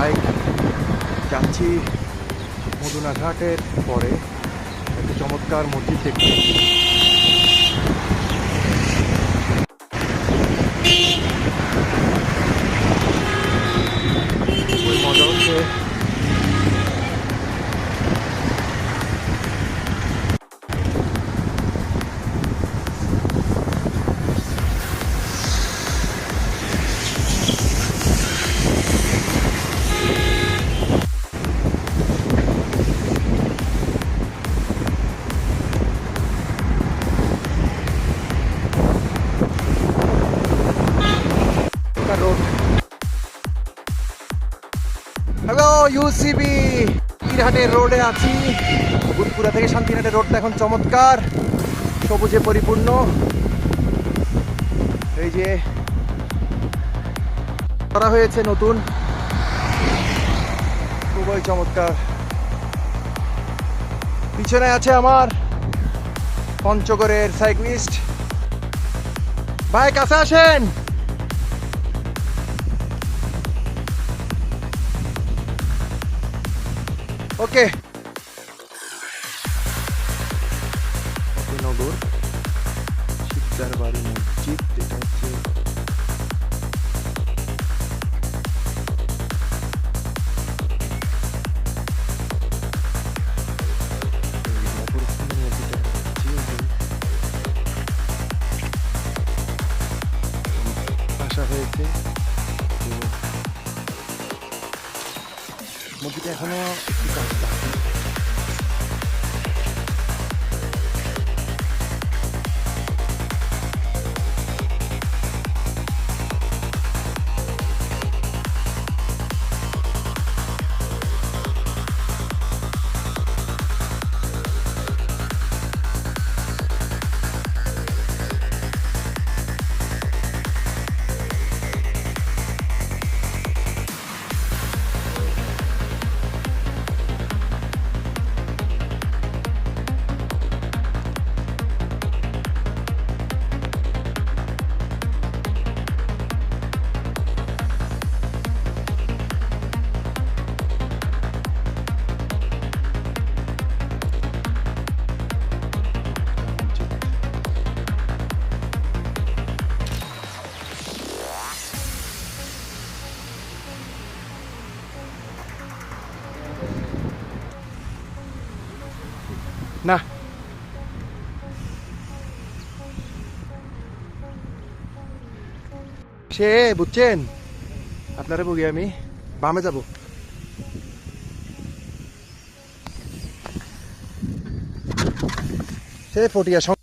Bike যাচ্ছি মধুনাঘাটের পরে। একটা চমৎকার মসজিদ দেখতে। মজা হচ্ছে হ্যালো ইউসিবি ইরহাটের রোডে আছি। বুধপুরা থেকে শান্তিনাটের রোডটা এখন চমৎকার। সবুজে পরিপূর্ণ। এই যে করা হয়েছে নতুন। খুবই চমৎকার। পিছনে আছে আমার পঞ্চগড়ের সাইক্লিস্ট ভাই, কাছে আসেন। ওকে নগর শিকদার বাড়ি মসজিদ এটা হচ্ছে না। সে বুঝছেন? আপনারা বলি আমি বামে যাব। সে ফটিয়া সং-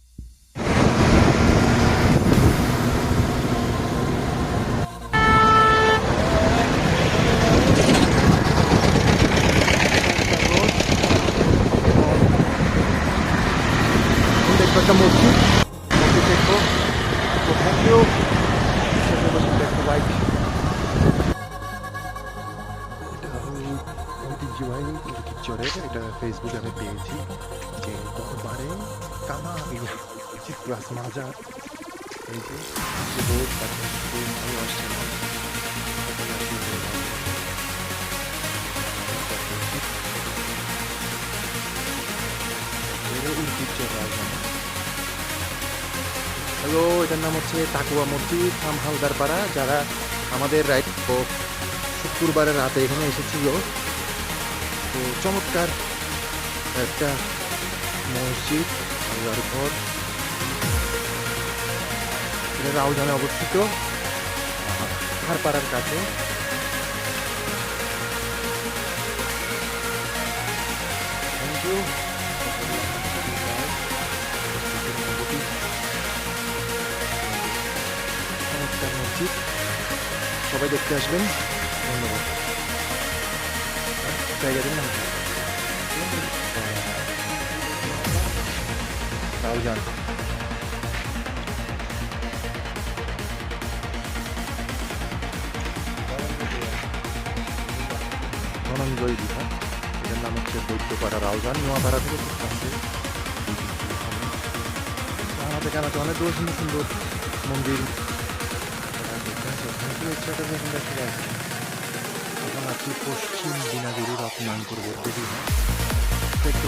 দেখব একটা মসজিদ মসজিদ দেখব তো থ্যাংক ইউ দেখব বাইক এটা ঐতিহ্যবাহী চরের এটা ফেসবুকে আমি পেয়েছি যে দরবারে কামা প্লাস মাজার, এই যে না। হ্যালো এটার নাম হচ্ছে তাকুয়া মসজিদ থাম হালদারপাড়া। যারা আমাদের রাইট শুক্রবারের রাতে এখানে এসেছিল তো চমৎকার একটা মসজিদ, আল্লাহর ঘর। এটা রাউজানে অবস্থিত হারপাড়ার কাছে। থ্যাংক ইউ চমৎকার মসজিদ। সবাই দেখতে আসবেন। জায়গাটির নাম কি? রাউজান ধনঞ্জয় দীঘা এটার নাম হচ্ছে বৈদ্যপাড়া রাউজান নোয়াপাড়া থেকে খুব কাছে আমাদের কানাতে অনেক সুন্দর সুন্দর মন্দির থ্যাংক আছি পশ্চিম দিনাজুরি রত্নাঙ্কুর বৌদ্ধ একটু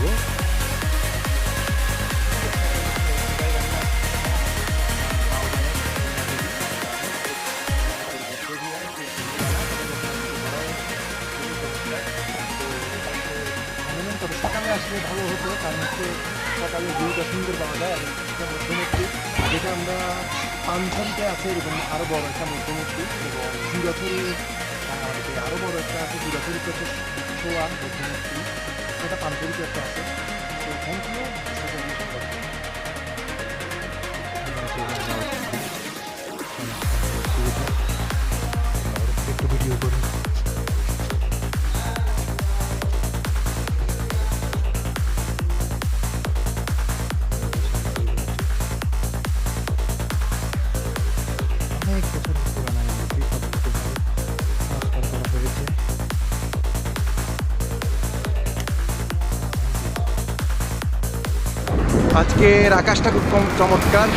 এখানে তবে সকালে আসলে ভালো হতো, কারণ হচ্ছে সকালে ভিউটা সুন্দর পাওয়া যায় মধ্যমূর্তি যেটা আমরা পাঞ্জাবিতে আছে, এরকম আরও বড় একটা মধ্যমূর্তি এবং জিরাথরি আরও বড় একটা আছে জিরাথরিতে হচ্ছে ছোয়া মধ্যমূর্তি সেটা পাঞ্জাবিতে একটা আছে। থ্যাংক ইউ আজকের আকাশটা খুব কম- চমৎকার।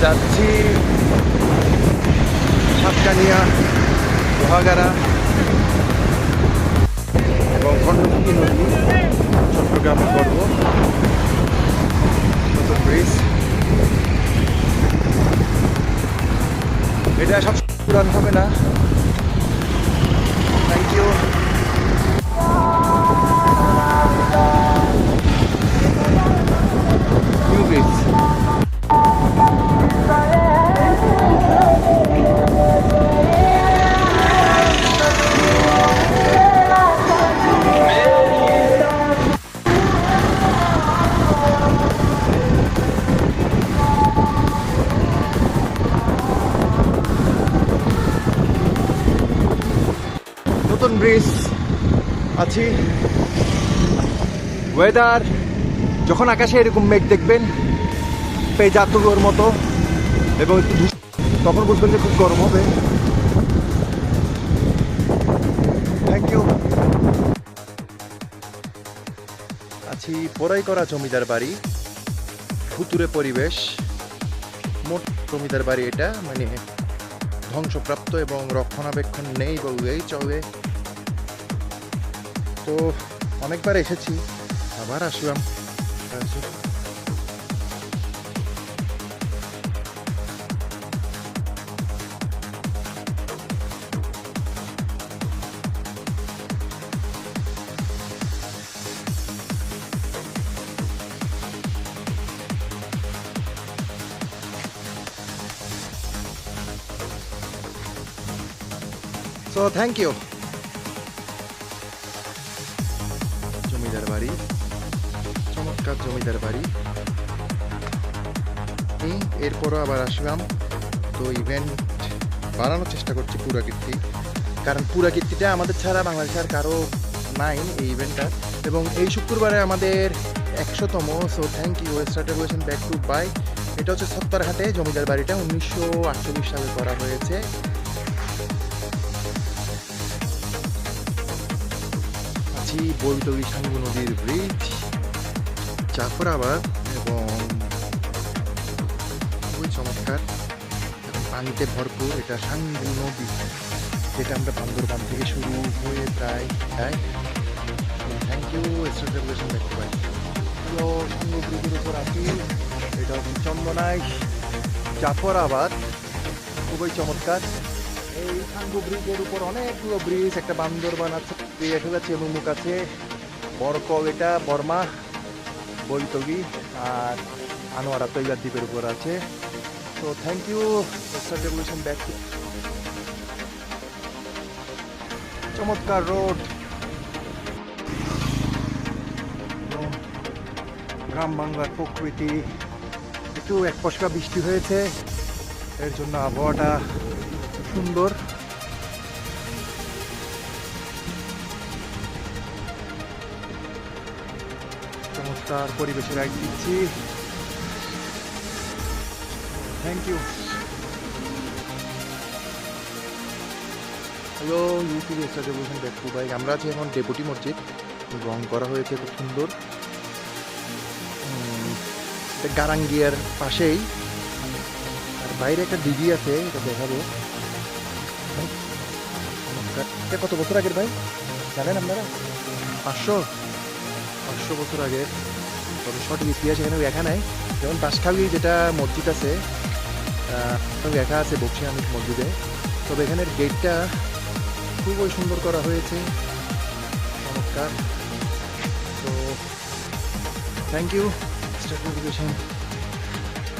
যাচ্ছি সাতকানিয়া, লোহাগাড়া এবং খণ্ডমুখী নদী। চট্টগ্রামে নতুন ব্রিজ। এটা সব পুরান হবে না। থ্যাংক ইউ নতুন ব্রিজ আছি। ওয়েদার যখন আকাশে এরকম মেঘ দেখবেন পেজাতুলোর মতো, এবং একটু তখন বুঝবেন যে খুব গরম হবে। থ্যাংক ইউ আছি পড়াই করা জমিদার বাড়ি ফুতুরে পরিবেশ। মোট জমিদার বাড়ি এটা মানে ধ্বংসপ্রাপ্ত এবং রক্ষণাবেক্ষণ নেই বললেই চলে। তো অনেকবার এসেছি আবার আসলাম আসি। সো থ্যাংক চমৎকার জমিদার বাড়ি। এই এরপরও আবার আসলাম তো ইভেন্ট বাড়ানোর চেষ্টা করছি পুরাকীর্তি কারণ পুরাকীর্তিটা আমাদের ছাড়া বাংলাদেশে আর কারও নাই এই ইভেন্টটা এবং এই শুক্রবারে আমাদের একশোতম সো থ্যাংক ইউ স্টার্টেড বলেছেন ব্যাক টু বাই এটা হচ্ছে সত্তরহাটে জমিদার বাড়িটা, উনিশশো আটচল্লিশ সালে করা হয়েছে। আছি বৈতরী সাঙ্গু নদীর ব্রিজ জাফরাবাদ এবং খুবই চমৎকার এবং পানিতে ভরপুর এটা সাঙ্গু নদী, যেটা আমরা বান্দরবান থেকে শুরু হয়ে প্রায় প্রায় থ্যাংক ইউ রেগুলেশন দেখতে পাই। হলো সঙ্গ ব্রিজের উপর আছি, এটা হচ্ছে চন্দনাই জাফরাবাদ খুবই চমৎকার। এই সাঙ্গু ব্রিজের উপর অনেকগুলো ব্রিজ একটা বান্দরবান আছে দেখা যাচ্ছে মুমুক আছে। বরকল এটা, বর্মা। বৈতগি আর আনোয়ারা তৈলার দ্বীপের উপর আছে। তো থ্যাংক ইউ রেগুলেশন ব্যাক চমৎকার রোড গ্রাম বাংলার প্রকৃতি। একটু এক পশকা বৃষ্টি হয়েছে। এর জন্য আবহাওয়াটা সুন্দর। চমৎকার পরিবেশে রাইড দিচ্ছি। থ্যাংক ইউ হ্যালো ইউটিউব এসে বলছেন দেখব ভাই, আমরা আছি এখন ডেপুটি মসজিদ। রং করা হয়েছে খুব সুন্দর। গারাঙ্গিয়ার পাশেই। আর বাইরে একটা ডিগি আছে, এটা দেখাবো। এটা কত বছর আগের ভাই? জানেন আপনারা? পাঁচশো? পাঁচশো বছর আগের। তবে সঠিক ইতিহাস এখানে লেখা নাই। যেমন বাঁশখালী যেটা মসজিদ আছে লেখা আছে বক্সি আমিদ মসজিদে। তবে এখানের গেটটা খুবই সুন্দর করা হয়েছে। চমৎকার। তো thank you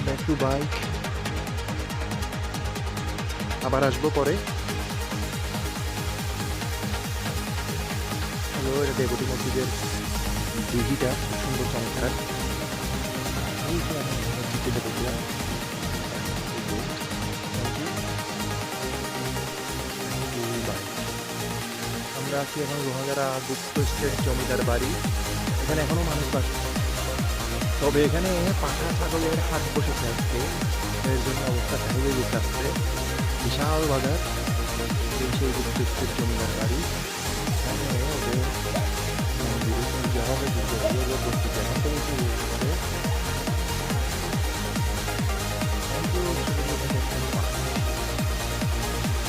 back to bike আবার আসব পরে। হ্যালো এটা দেবতী মসজিদের দিঘিটা খুব সুন্দর চমৎকার। আমরা আছি এখন লোহাগাড়া গুপ্ত স্টেট জমিদার বাড়ি। এখানে এখনও মানুষ বাস তবে এখানে পাঠা ছাগলের হাট বসেছে আজকে। এর জন্য অবস্থা চাহিদা দিতে আসছে বিশাল বাজার। সেই গুপ্ত স্টেট জমিদার বাড়ি। এখানে ওদের এভাবে দিতে এইভাবে করতে চাই এখন থেকে